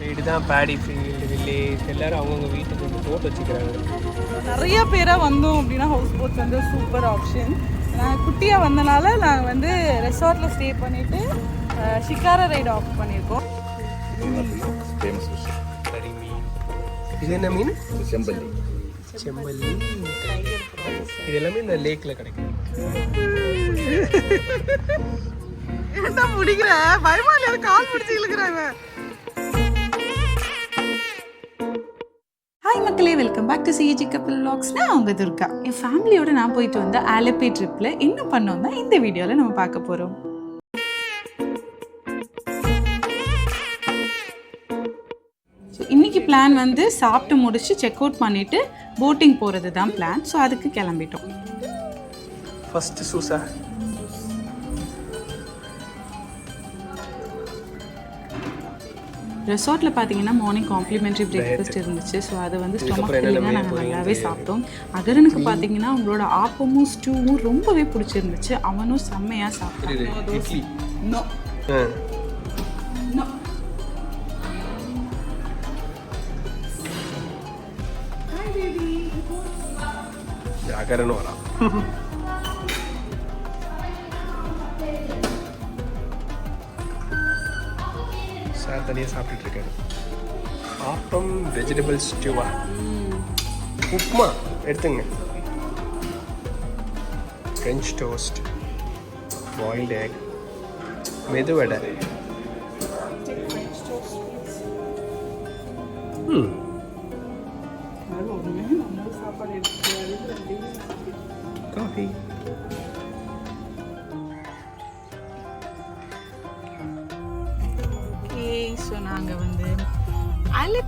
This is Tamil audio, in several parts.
சைடு தான் பேடி ஃபீல்டு வில்லேஜ் எல்லாரும் அவங்கவுங்க வீட்டுக்கு வந்து போட்டு வச்சுக்கிறாங்க. நிறைய பேராக வந்தோம் அப்படின்னா ஹவுஸ் போட்ஸ் வந்து சூப்பர் ஆப்ஷன் நான் குட்டியாக வந்தனால நாங்கள் வந்து ரெசார்ட்டில் ஸ்டே பண்ணிவிட்டு ஷிக்காரா ரைடு ஆஃப் பண்ணியிருக்கோம். இது என்ன மீன்? செம்பல்லி. செம்பல்லி. இது எல்லாமே இந்த லேக்கில் கிடைக்கும் என்ன முடிக்கிற பயமா இல்லையா கால் பிடிச்சி இழுக்கிறாங்க. மக்களே வெல்கம் பேக் டு சிஏஜி கப்பல் வ்ளாக்ஸ் நான் அவங்க துர்கா. என் ஃபேமிலியோட நான் போயிட்டு வந்த ஆலப்பி ட்ரிப்பில் என்ன பண்ணோம் தான் இந்த வீடியோவில் நம்ம பார்க்க போகிறோம் இன்னைக்கு பிளான் வந்து சாப்பிட்டு முடிச்சு செக் அவுட் பண்ணிட்டு போட்டிங் போகிறது தான் பிளான் ஸோ அதுக்கு கிளம்பிட்டோம். ஃபஸ்ட்டு சூசா ரெசார்ட்டில் பார்த்தீங்கன்னா மார்னிங் காம்ப்ளிமெண்ட்ரி பிரேக்ஃபாஸ்ட் இருந்துச்சு. ஸோ அது வந்து ஸ்டொமக் ஃபில்லிங்காக நாங்கள் நல்லாவே சாப்பிட்டோம். அகரனுக்கு பார்த்தீங்கன்னா உங்களோட ஆப்பமும் ஸ்டூவும் ரொம்பவே பிடிச்சிருந்துச்சு. அவனும் செம்மையாக சாப்பிட்டான். அகரன்னு வரான். சார் தனியாக சாப்பிட்டுட்டு இருக்காரு ஆப்பம் வெஜிடபிள் ஸ்டியூவா உப்மா எடுத்துங்க french toast boiled egg medu vada ம் காஃபி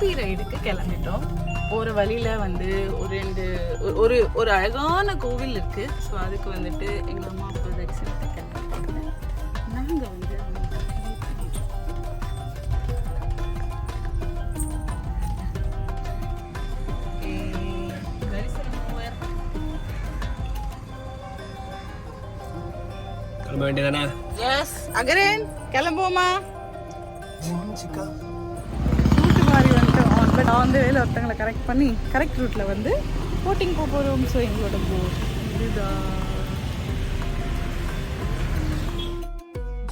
அலப்பி ரைடுக்கு கிளம்பிட்டோம். போகிற வழியில் வந்து ஒரு ரெண்டு ஒரு- ஒரு ஒரு அழகான கோவில் இருக்குது ஸோ அதுக்கு வந்துட்டு எங்கள் அம்மா அப்பா தரிசனத்துக்கு கிளம்பிட்டாங்க நாங்கள் வந்து. கிளம்ப வேண்டியதானே எஸ் அகரேன் கிளம்புவோமா? மாறி நான் வந்து வேலை ஒருத்தங்களை கரெக்ட் பண்ணி கரெக்ட் ரூட்டில் வந்து போட்டிங் போக போகிறோம் ஸோ எங்களோட போட் இதுதான்.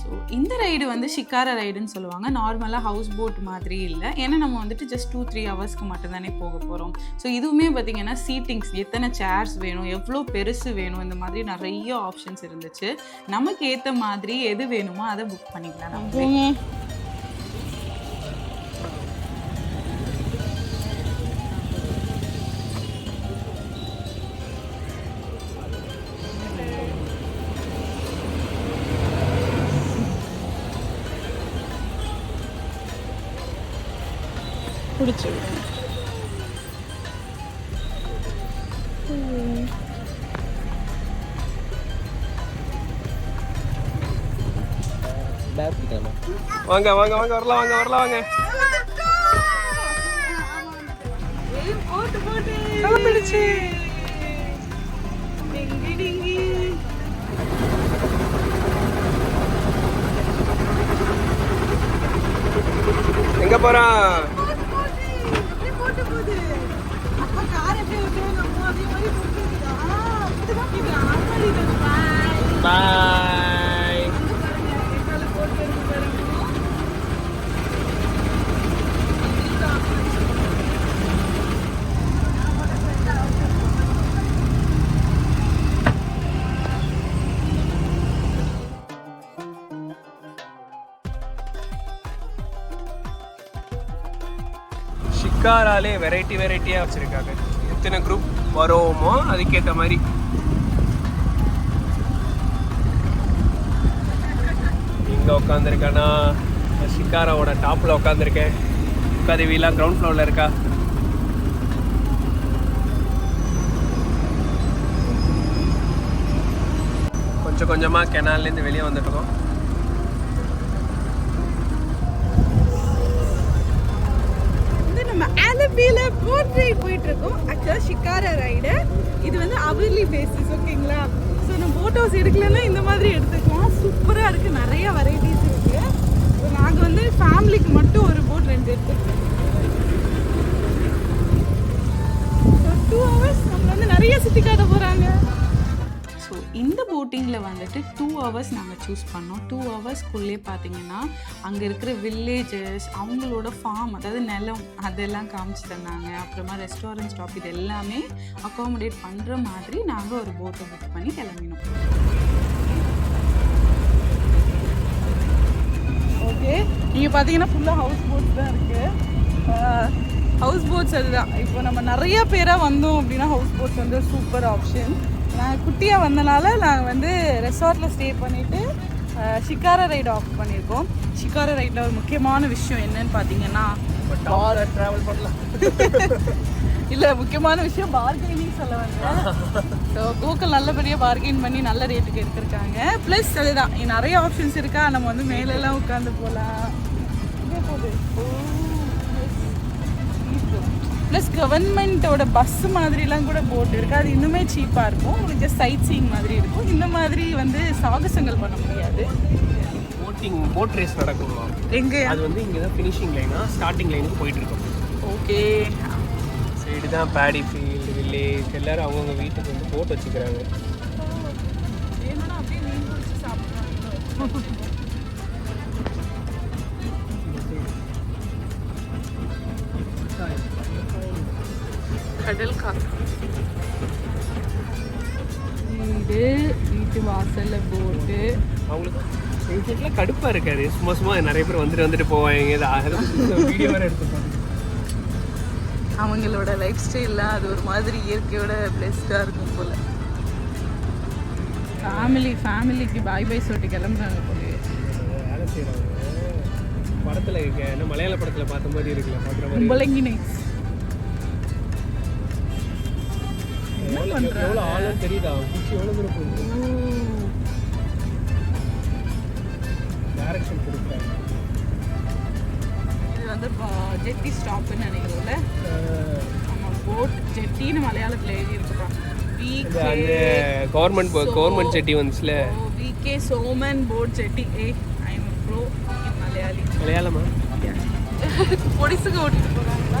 ஸோ இந்த ரைடு வந்து ஷிக்காரா ரைடுன்னு சொல்லுவாங்க. நார்மலாக ஹவுஸ் போட் மாதிரி இல்லை. ஏன்னா நம்ம வந்துட்டு ஜஸ்ட் டூ த்ரீ ஹவர்ஸ்க்கு மட்டும்தானே போக போகிறோம் ஸோ இதுவுமே பார்த்தீங்கன்னா சீட்டிங்ஸ் எத்தனை சேர்ஸ் வேணும் எவ்வளோ பெருசு வேணும் இந்த மாதிரி நிறைய ஆப்ஷன்ஸ் இருந்துச்சு. நமக்கு ஏற்ற மாதிரி எது வேணுமோ அதை புக் பண்ணிக்கலாம். நம்ம பிடிச்சி வாங்க வாங்க வாங்க வரலாம் வாங்க வரலாம் வாங்க. கிளம்பிடுச்சு எங்க போறான்? ஷிக்காராலே வெரைட்டி வெரைட்டியாக வச்சுருக்காங்க. எத்தனை குரூப் வரோமோ அதுக்கேற்ற மாதிரி. இங்கே உட்காந்துருக்கானா ஷிக்காராவோட டாப்பில் உட்காந்துருக்கேன் உட்காதேவிலாம் கிரவுண்ட் ஃப்ளோரில் இருக்கா? கொஞ்சம் கொஞ்சமாக கெனால்லேருந்து வெளியே வந்துட்டுருக்கோம் வண்டியில போட் போயிட்டு இருக்கோம் ஆக்சுவலாக ஷிக்காரா ரைடு இது வந்து அவர்லி பேசிஸ் ஓகேங்களா ஸோ நம்ம போட்டோஸ் எடுக்கலன்னா இந்த மாதிரி எடுத்துக்கலாம். சூப்பராக இருக்கு. நிறைய வெரைட்டிஸ் இருக்கு. ஸோ நாங்கள் வந்து ஃபேமிலிக்கு மட்டும் ஒரு போட் ரெண்டு எடுத்துருக்கோம். டூ ஹவர்ஸ் நம்ம வந்து நிறைய சுற்றி காட்ட போகிறாங்க இந்த போட்டிங்கில் வந்துட்டு டூ ஹவர்ஸ் நாங்கள் சூஸ் பண்ணோம். டூ ஹவர்ஸ்க்குள்ளே பார்த்தீங்கன்னா அங்கே இருக்கிற வில்லேஜஸ் அவங்களோட ஃபார்ம் அதாவது நிலம் அதெல்லாம் காமிச்சு தந்தாங்க. அப்புறமா ரெஸ்டாரண்ட் ஸ்டாப் இது எல்லாமே அக்காமடேட் பண்ணுற மாதிரி நாங்கள் ஒரு போட்டை புக் பண்ணி கிளம்பினோம். ஓகே நீங்கள் பார்த்தீங்கன்னா ஃபுல்லாக ஹவுஸ் போட்ஸ் தான் இருக்குது ஹவுஸ் போட்ஸ் அதுதான். இப்போ நம்ம நிறைய பேராக வந்தோம் அப்படின்னா ஹவுஸ் போட்ஸ் வந்து சூப்பர் ஆப்ஷன் நான் குட்டியாக வந்தனால நாங்கள் வந்து ரெசார்ட்டில் ஸ்டே பண்ணிவிட்டு ஷிக்காரா ரைடு ஆஃப் பண்ணியிருக்கோம். ஷிக்காரா ரைடில் ஒரு முக்கியமான விஷயம் என்னன்னு பார்த்தீங்கன்னா ட்ராவல் பண்ணலாம் இல்லை முக்கியமான விஷயம் பார்கெனிங் சொல்ல வந்தேன். ஸோ கூக்கல் நல்லபடியாக பார்கெயின் பண்ணி நல்ல ரேட்டுக்கு எடுத்திருக்காங்க. ப்ளஸ் அதுதான் நிறைய ஆப்ஷன்ஸ் இருக்கா? நம்ம வந்து மேலெல்லாம் உட்காந்து போகலாம் இதே போகுது ப்ளஸ் கவர்மெண்ட்டோட பஸ் மாதிரிலாம் கூட போட் இருக்குது அது இன்னுமே சீப்பாக இருக்கும். உங்களுக்கு ஜஸ்ட் சைட் சீயிங் மாதிரி இருக்கும். இந்த மாதிரி வந்து சாகசங்கள் பண்ண முடியாது. போட்டிங் போட் ரேஸ் நடக்குமா? எங்கே அது வந்து இங்கே தான் ஃபினிஷிங் லைனா ஸ்டார்டிங் லைனுக்கு போயிட்டு இருக்கோம் ஓகே சைடு தான் பேடி ஃபீல்டு வில்லேஜ் எல்லாரும் அவங்கவுங்க வீட்டுக்கு வந்து போட் வச்சுக்கிறாங்க. பிடிச்சி சாப்பிடுவாங்க கடல் காக்கா வீடு வீட்டு வாசல்ல போட்டு. அவங்களுக்கு கடுப்பாக இருக்காது. சும்மா சும்மா நிறைய பேர் வந்துட்டு வந்துட்டு போவாங்க. இது வீடியோ வேறு அவங்களோட லைஃப் ஸ்டைல்லாம் அது ஒரு மாதிரி இயற்கையோட பிளெஸ்டாக இருக்கும் போல. ஃபேமிலி ஃபேமிலிக்கு பாய் பாய் சொல்லிட்டு கிளம்புறாங்க போல வேலை செய்கிறாங்க படத்தில் இருக்க என்ன மலையாள படத்தில் பார்த்த மாதிரி இருக்குல்ல பார்க்குற மாதிரி. நைட்ஸ் எவ்வளோ எவ்வளோ ஆளுன்னு தெரியுதா? குச்சி எவ்வளோ தூரம் போகுது? டேரக்ஷன் கொடுக்குறாங்க இது வந்து ஜெட்டி ஸ்டாப்னு நினைக்கிறோம்ல? நம்ம போட் ஜெட்டின்னு மலையாளத்தில் எழுதி அந்த கவர்மெண்ட் கவர்மெண்ட் செட்டி வந்துச்சுல? VK Soman boat jetty A I M bro Malayali மலையாளமா? பொடிசுக்கு ஓட்டிட்டு போகிறாங்களா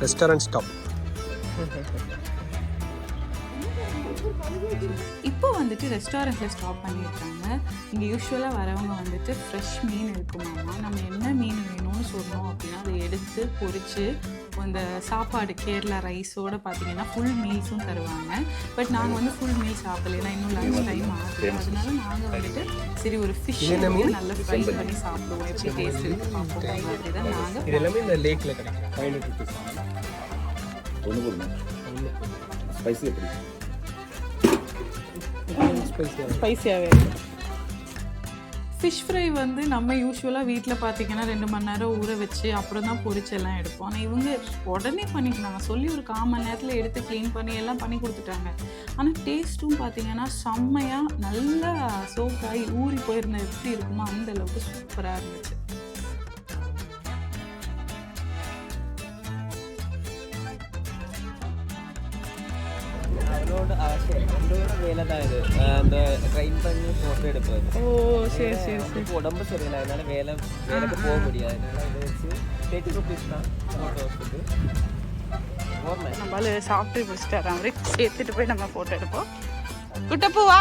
ரெஸ்டாரண்ட் ஸ்டாப் இப்போ வந்துட்டு ரெஸ்டாரண்ட்டில் ஸ்டாப் பண்ணியிருக்காங்க. இங்கே யூஸ்வலாக வரவங்க வந்துட்டு ஃப்ரெஷ் மீன் இருக்குமாமா நம்ம என்ன மீன் வேணும்னு சொன்னோம் அப்படின்னா அதை எடுத்து பொறிச்சு அந்த சாப்பாடு கேரளா ரைஸோட பார்த்தீங்கன்னா ஃபுல் மீல்ஸும் தருவாங்க. பட் நாங்கள் வந்து ஃபுல் மீல் சாப்பிடல. ஏன்னா இன்னும் லஞ்ச் டைம் ஆகுது அதனால நாங்கள் வந்துட்டு சரி ஒரு ஃபிஷ் நல்லா ஃப்ரை பண்ணி சாப்பிடுவோம். எப்படி டேஸ்ட் இருக்கு பார்ப்போம். மாதிரி தான் நாங்கள் இது எல்லாமே இந்த லேக்கில் கிடைக்கும். ஃபைவ் ஹண்ட்ரட் ருபீஸ் ஸ்பைசி எப்படி? ஸ்பைசியாகவே ஃபிஷ் ஃப்ரை வந்து நம்ம யூஸ்வலாக வீட்டில் பார்த்தீங்கன்னா ரெண்டு மணி நேரம் ஊற வச்சு அப்புறம் தான் பொரிச்செல்லாம் எடுப்போம். ஆனால் இவங்க உடனே பண்ணிக்கினாங்க சொல்லி ஒரு கால் மணி நேரத்தில் எடுத்து க்ளீன் பண்ணி எல்லாம் பண்ணி கொடுத்துட்டாங்க. ஆனால் டேஸ்ட்டும் பார்த்தீங்கன்னா செம்மையாக நல்லா சோக்காகி ஊறி போயிருந்த எப்படி இருக்குமோ அந்த அளவுக்கு சூப்பராக இருந்துச்சு. அவரோட ஆசை அவரோட வேலை தான் இது அஹ் அந்த ட்ரைன் பண்ணி ஃபோட்டோ எடுப்பாரு ஓ சரி சரி அவருக்கு உடம்பு சரியில்லை அதனால வேலை வேலைக்கு போக முடியாது அதனால இதை வச்சு தேர்ட்டி ருபீஸ் தான் ஃபோட்டோ எடுத்துட்டு போகிறேன் நம்மளால சாப்பிட்டு முடிச்சுட்டு அவரே சேர்த்துட்டு போய் நம்ம ஃபோட்டோ எடுப்போம் குட்டப்பு வா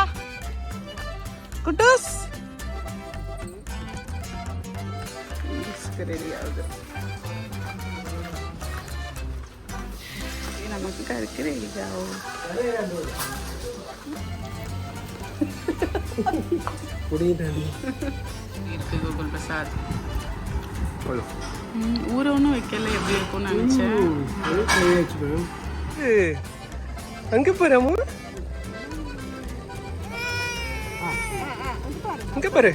குட்டூஸ் ரெடி ஆகுது பிரசாத் ம், ஊற ஒன்றும் வைக்கல எப்படி இருக்கும்னு நினச்சேன். அங்க பாரு அங்க பாரு.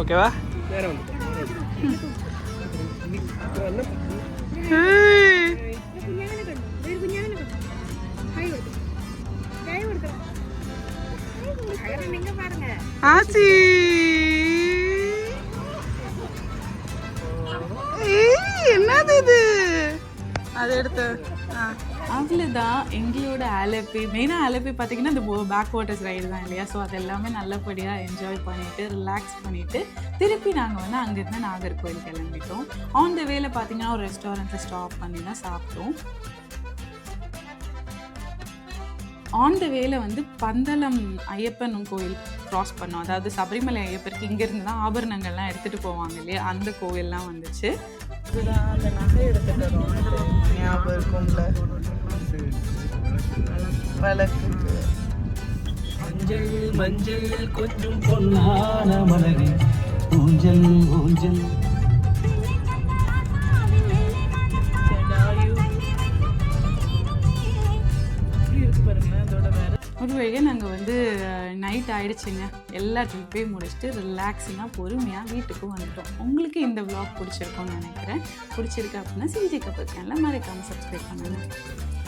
ஓகேவா வேற வந்து ஆச்சி என்னது இது? அது எடுத்து அவ்வளோதான் எங்களோட அலப்பி. மெயினாக அலப்பி பார்த்தீங்கன்னா இந்த பேக் வாட்டர்ஸ் ரைடு தான் இல்லையா? ஸோ அது எல்லாமே நல்லபடியாக என்ஜாய் பண்ணிவிட்டு ரிலாக்ஸ் பண்ணிவிட்டு திருப்பி நாங்கள் வந்து அங்கேருந்து நாகர்கோவில் கிளம்பிட்டோம். ஆன் த வேல பார்த்தீங்கன்னா ஒரு ரெஸ்டாரண்ட்டில் ஸ்டாப் பண்ணி தான் சாப்பிட்டோம். ஆன் த வேல வந்து பந்தளம் ஐயப்பன் கோயில். க்ராஸ் பண்ணோம். அதாவது சபரிமலை ஐயப்பருக்கு இங்கேருந்து தான் ஆபரணங்கள்லாம் எடுத்துகிட்டு போவாங்க இல்லையா? அந்த கோவில்லாம் வந்துச்சு. அந்த நகை எடுத்துட்டு வரோம் ஞாபகம் இருக்கும்ல விளக்குக்கு மஞ்சள் மஞ்சள் கொஞ்சம் பொன்னான மலரே ஊஞ்சல் ஊஞ்சல். ஜடாயு இப்படி இருக்கு பாருங்களேன் அதோட வேற ஒரு வழியாக நாங்கள் வந்து நைட் ஆயிடுச்சுங்க. எல்லா ட்ரிப்பையும் முடிச்சுட்டு ரிலாக்ஸிங்காக பொறுமையாக வீட்டுக்கும் வந்துட்டோம். உங்களுக்கு இந்த விளாக் பிடிச்சிருக்கோன்னு நினைக்கிறேன். பிடிச்சிருக்கு அப்படின்னா சிஜி கப்பல் சேனலில் மறக்காமல் சப்ஸ்கிரைப் பண்ணுங்கள்